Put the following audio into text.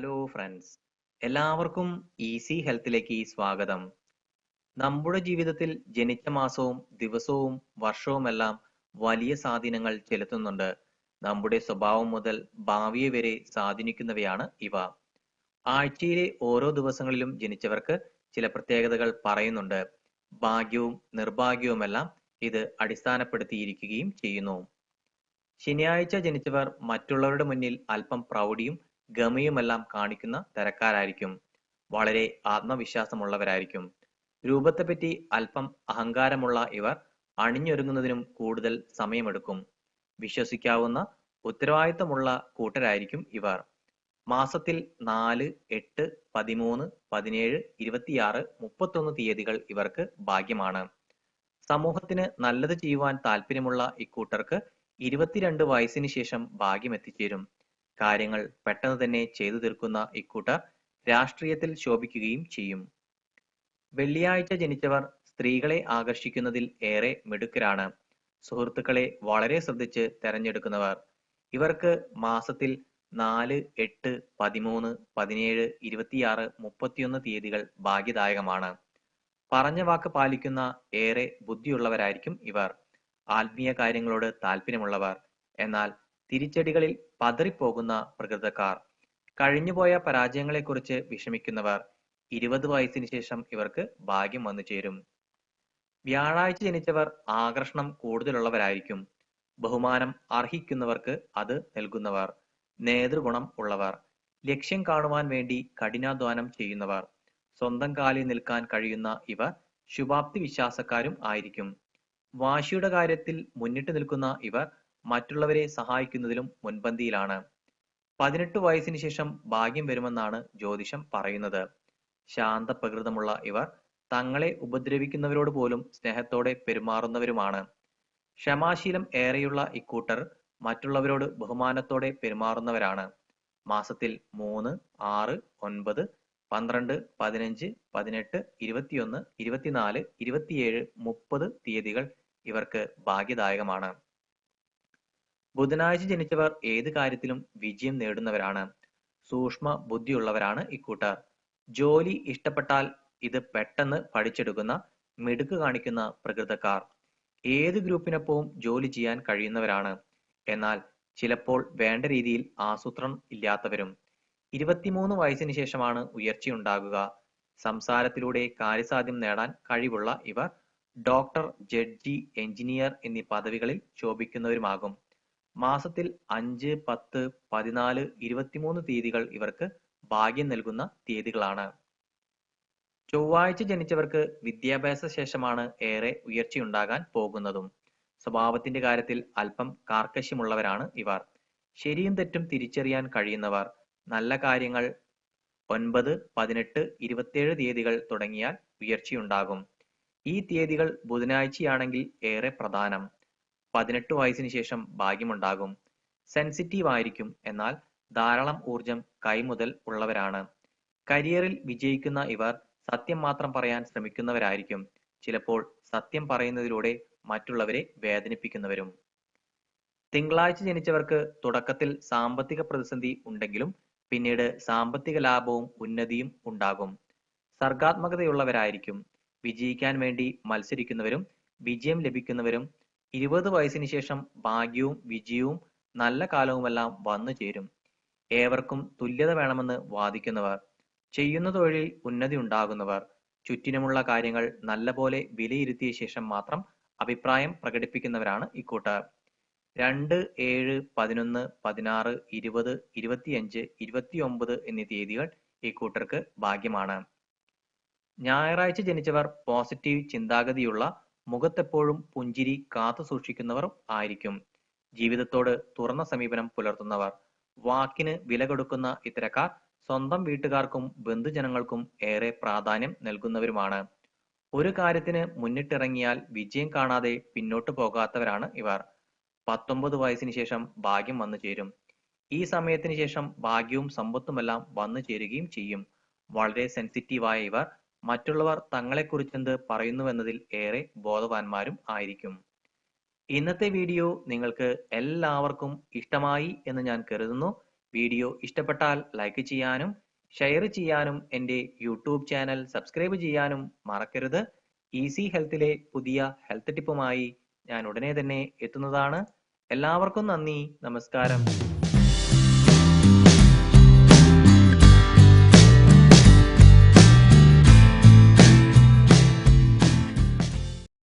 Hello friends. എല്ലാവർക്കും easy ഹെൽത്തിലേക്ക് സ്വാഗതം. നമ്മുടെ ജീവിതത്തിൽ ജനിച്ച മാസവും ദിവസവും വർഷവുമെല്ലാം വലിയ സ്വാധീനങ്ങൾ ചെലുത്തുന്നുണ്ട്. നമ്മുടെ സ്വഭാവം മുതൽ ഭാവിയെ വരെ സ്വാധീനിക്കുന്നവയാണ് ഇവ. ആഴ്ചയിലെ ഓരോ ദിവസങ്ങളിലും ജനിച്ചവർക്ക് ചില പ്രത്യേകതകൾ പറയുന്നുണ്ട്. ഭാഗ്യവും നിർഭാഗ്യവുമെല്ലാം ഇത് അടിസ്ഥാനപ്പെടുത്തിയിരിക്കുകയും ചെയ്യുന്നു. ശനിയാഴ്ച ജനിച്ചവർ മറ്റുള്ളവരുടെ മുന്നിൽ അല്പം പ്രൗഢിയും ഗമയുമെല്ലാം കാണിക്കുന്ന തരക്കാരായിരിക്കും. വളരെ ആത്മവിശ്വാസമുള്ളവരായിരിക്കും. രൂപത്തെപ്പറ്റി അല്പം അഹങ്കാരമുള്ള ഇവർ അണിഞ്ഞൊരുങ്ങുന്നതിനും കൂടുതൽ സമയമെടുക്കും. വിശ്വസിക്കാവുന്ന ഉത്തരവാദിത്തമുള്ള കൂട്ടരായിരിക്കും ഇവർ. മാസത്തിൽ നാല് എട്ട് പതിമൂന്ന് പതിനേഴ് ഇരുപത്തിയാറ് മുപ്പത്തൊന്ന് തീയതികൾ ഇവർക്ക് ഭാഗ്യമാണ്. സമൂഹത്തിന് നല്ലത് ചെയ്യുവാൻ താല്പര്യമുള്ള ഇക്കൂട്ടർക്ക് ഇരുപത്തിരണ്ട് വയസ്സിന് ശേഷം ഭാഗ്യം എത്തിച്ചേരും. കാര്യങ്ങൾ പെട്ടെന്ന് തന്നെ ചെയ്തു തീർക്കുന്ന ഇക്കൂട്ടർ രാഷ്ട്രീയത്തിൽ ശോഭിക്കുകയും ചെയ്യും. വെള്ളിയാഴ്ച ജനിച്ചവർ സ്ത്രീകളെ ആകർഷിക്കുന്നതിൽ ഏറെ മിടുക്കരാണ്. സുഹൃത്തുക്കളെ വളരെ ശ്രദ്ധിച്ച് തെരഞ്ഞെടുക്കുന്നവർ. ഇവർക്ക് മാസത്തിൽ നാല് എട്ട് പതിമൂന്ന് പതിനേഴ് ഇരുപത്തിയാറ് മുപ്പത്തിയൊന്ന് തീയതികൾ ഭാഗ്യദായകമാണ്. പറഞ്ഞ വാക്ക് പാലിക്കുന്ന ഏറെ ബുദ്ധിയുള്ളവരായിരിക്കും ഇവർ. ആത്മീയ കാര്യങ്ങളോട് താല്പര്യമുള്ളവർ. എന്നാൽ തിരിച്ചടികളിൽ പതറിപ്പോകുന്ന പ്രകൃതക്കാർ. കഴിഞ്ഞുപോയ പരാജയങ്ങളെക്കുറിച്ച് വിഷമിക്കുന്നവർ. ഇരുപത് വയസ്സിന് ശേഷം ഇവർക്ക് ഭാഗ്യം വന്നു ചേരും. വ്യാഴാഴ്ച ജനിച്ചവർ ആകർഷണം കൂടുതലുള്ളവരായിരിക്കും. ബഹുമാനം അർഹിക്കുന്നവർക്ക് അത് നൽകുന്നവർ. നേതൃഗുണം ഉള്ളവർ. ലക്ഷ്യം കാണുവാൻ വേണ്ടി കഠിനാധ്വാനം ചെയ്യുന്നവർ. സ്വന്തം കാലിൽ നിൽക്കാൻ കഴിയുന്ന ഇവർ ശുഭാപ്തി വിശ്വാസക്കാരും ആയിരിക്കും. വാശിയുടെ കാര്യത്തിൽ മുന്നിട്ട് നിൽക്കുന്ന ഇവർ മറ്റുള്ളവരെ സഹായിക്കുന്നതിലും മുൻപന്തിയിലാണ്. പതിനെട്ട് വയസ്സിന് ശേഷം ഭാഗ്യം വരുമെന്നാണ് ജ്യോതിഷം പറയുന്നത്. ശാന്തപ്രകൃതമുള്ള ഇവർ തങ്ങളെ ഉപദ്രവിക്കുന്നവരോട് പോലും സ്നേഹത്തോടെ പെരുമാറുന്നവരുമാണ്. ക്ഷമാശീലം ഏറെയുള്ള ഇക്കൂട്ടർ മറ്റുള്ളവരോട് ബഹുമാനത്തോടെ പെരുമാറുന്നവരാണ്. മാസത്തിൽ മൂന്ന് ആറ് ഒൻപത് പന്ത്രണ്ട് പതിനഞ്ച് പതിനെട്ട് ഇരുപത്തിയൊന്ന് ഇരുപത്തിനാല് ഇരുപത്തിയേഴ് മുപ്പത് തീയതികൾ ഇവർക്ക് ഭാഗ്യദായകമാണ്. ബുധനാഴ്ച ജനിച്ചവർ ഏത് കാര്യത്തിലും വിജയം നേടുന്നവരാണ്. സൂക്ഷ്മ ബുദ്ധിയുള്ളവരാണ് ഇക്കൂട്ടർ. ജോലി ഇഷ്ടപ്പെട്ടാൽ ഇത് പെട്ടെന്ന് പഠിച്ചെടുക്കുന്ന മിടുക്ക് കാണിക്കുന്ന പ്രകൃതക്കാർ. ഏത് ഗ്രൂപ്പിനൊപ്പവും ജോലി ചെയ്യാൻ കഴിയുന്നവരാണ്. എന്നാൽ ചിലപ്പോൾ വേണ്ട രീതിയിൽ ആസൂത്രണം ഇല്ലാത്തവരും. ഇരുപത്തിമൂന്ന് വയസ്സിന് ശേഷമാണ് ഉയർച്ചയുണ്ടാകുക. സംസാരത്തിലൂടെ കാര്യസാധ്യം നേടാൻ കഴിവുള്ള ഇവർ ഡോക്ടർ ജഡ്ജി എഞ്ചിനീയർ എന്നീ പദവികളിൽ ശോഭിക്കുന്നവരുമാകും. മാസത്തിൽ അഞ്ച് പത്ത് പതിനാല് ഇരുപത്തിമൂന്ന് തീയതികൾ ഇവർക്ക് ഭാഗ്യം നൽകുന്ന തീയതികളാണ്. ചൊവ്വാഴ്ച ജനിച്ചവർക്ക് വിദ്യാഭ്യാസ ശേഷമാണ് ഏറെ ഉയർച്ചയുണ്ടാകാൻ പോകുന്നതും. സ്വഭാവത്തിന്റെ കാര്യത്തിൽ അല്പം കാർക്കശ്യമുള്ളവരാണ് ഇവർ. ശരിയും തെറ്റും തിരിച്ചറിയാൻ കഴിയുന്നവർ. നല്ല കാര്യങ്ങൾ ഒൻപത് പതിനെട്ട് ഇരുപത്തിയേഴ് തീയതികൾ തുടങ്ങിയാൽ ഉയർച്ചയുണ്ടാകും. ഈ തീയതികൾ ബുധനാഴ്ചയാണെങ്കിൽ ഏറെ പ്രധാനം. പതിനെട്ട് വയസ്സിന് ശേഷം ഭാഗ്യമുണ്ടാകും. സെൻസിറ്റീവ് ആയിരിക്കും എന്നാൽ ധാരാളം ഊർജം കൈമുതൽ ഉള്ളവരാണ്. കരിയറിൽ വിജയിക്കുന്ന ഇവർ സത്യം മാത്രം പറയാൻ ശ്രമിക്കുന്നവരായിരിക്കും. ചിലപ്പോൾ സത്യം പറയുന്നതിലൂടെ മറ്റുള്ളവരെ വേദനിപ്പിക്കുന്നവരും. തിങ്കളാഴ്ച ജനിച്ചവർക്ക് തുടക്കത്തിൽ സാമ്പത്തിക പ്രതിസന്ധി ഉണ്ടെങ്കിലും പിന്നീട് സാമ്പത്തിക ലാഭവും ഉന്നതിയും ഉണ്ടാകും. സർഗാത്മകതയുള്ളവരായിരിക്കും. വിജയിക്കാൻ വേണ്ടി മത്സരിക്കുന്നവരും വിജയം ലഭിക്കുന്നവരും ഇരുപത് വയസ്സിന് ശേഷം ഭാഗ്യവും വിജയവും നല്ല കാലവുമെല്ലാം വന്നു ചേരും. ഏവർക്കും തുല്യത വേണമെന്ന് വാദിക്കുന്നവർ ചെയ്യുന്ന തൊഴിലിൽ ഉന്നതി ഉണ്ടാകുന്നവർ ചുറ്റിനുമുള്ള കാര്യങ്ങൾ നല്ലപോലെ വിലയിരുത്തിയ ശേഷം മാത്രം അഭിപ്രായം പ്രകടിപ്പിക്കുന്നവരാണ് ഇക്കൂട്ടർ രണ്ട് ഏഴ് പതിനൊന്ന് പതിനാറ് ഇരുപത് ഇരുപത്തിയഞ്ച് ഇരുപത്തിയൊമ്പത് എന്നീ തീയതികൾ ഇക്കൂട്ടർക്ക് ഭാഗ്യമാണ്. ഞായറാഴ്ച ജനിച്ചവർ പോസിറ്റീവ് ചിന്താഗതിയുള്ള മുഖത്തെപ്പോഴും പുഞ്ചിരി കാത്തു സൂക്ഷിക്കുന്നവർ ആയിരിക്കും. ജീവിതത്തോട് തുറന്ന സമീപനം പുലർത്തുന്നവർ. വാക്കിന് വില കൊടുക്കുന്ന ഇത്തരക്കാർ സ്വന്തം വീട്ടുകാർക്കും ബന്ധുജനങ്ങൾക്കും ഏറെ പ്രാധാന്യം നൽകുന്നവരുമാണ്. ഒരു കാര്യത്തിന് മുന്നിട്ടിറങ്ങിയാൽ വിജയം കാണാതെ പിന്നോട്ട് പോകാത്തവരാണ് ഇവർ. പത്തൊമ്പത് വയസ്സിന് ശേഷം ഭാഗ്യം വന്നു ചേരും. ഈ സമയത്തിന് ശേഷം ഭാഗ്യവും സമ്പത്തുമെല്ലാം വന്നു ചേരുകയും ചെയ്യും. വളരെ സെൻസിറ്റീവായ ഇവർ മറ്റുള്ളവർ തങ്ങളെക്കുറിച്ചെന്ത് പറയുന്നുവെന്നതിൽ ഏറെ ബോധവാന്മാരും ആയിരിക്കും. ഇന്നത്തെ വീഡിയോ നിങ്ങൾക്ക് എല്ലാവർക്കും ഇഷ്ടമായി എന്ന് ഞാൻ കരുതുന്നു. വീഡിയോ ഇഷ്ടപ്പെട്ടാൽ ലൈക്ക് ചെയ്യാനും ഷെയർ ചെയ്യാനും എന്റെ യൂട്യൂബ് ചാനൽ സബ്സ്ക്രൈബ് ചെയ്യാനും മറക്കരുത്. ഈസി ഹെൽത്തിലെ പുതിയ ഹെൽത്ത് ടിപ്പുമായി ഞാൻ ഉടനെ തന്നെ എത്തുന്നതാണ്. എല്ലാവർക്കും നന്ദി. നമസ്കാരം.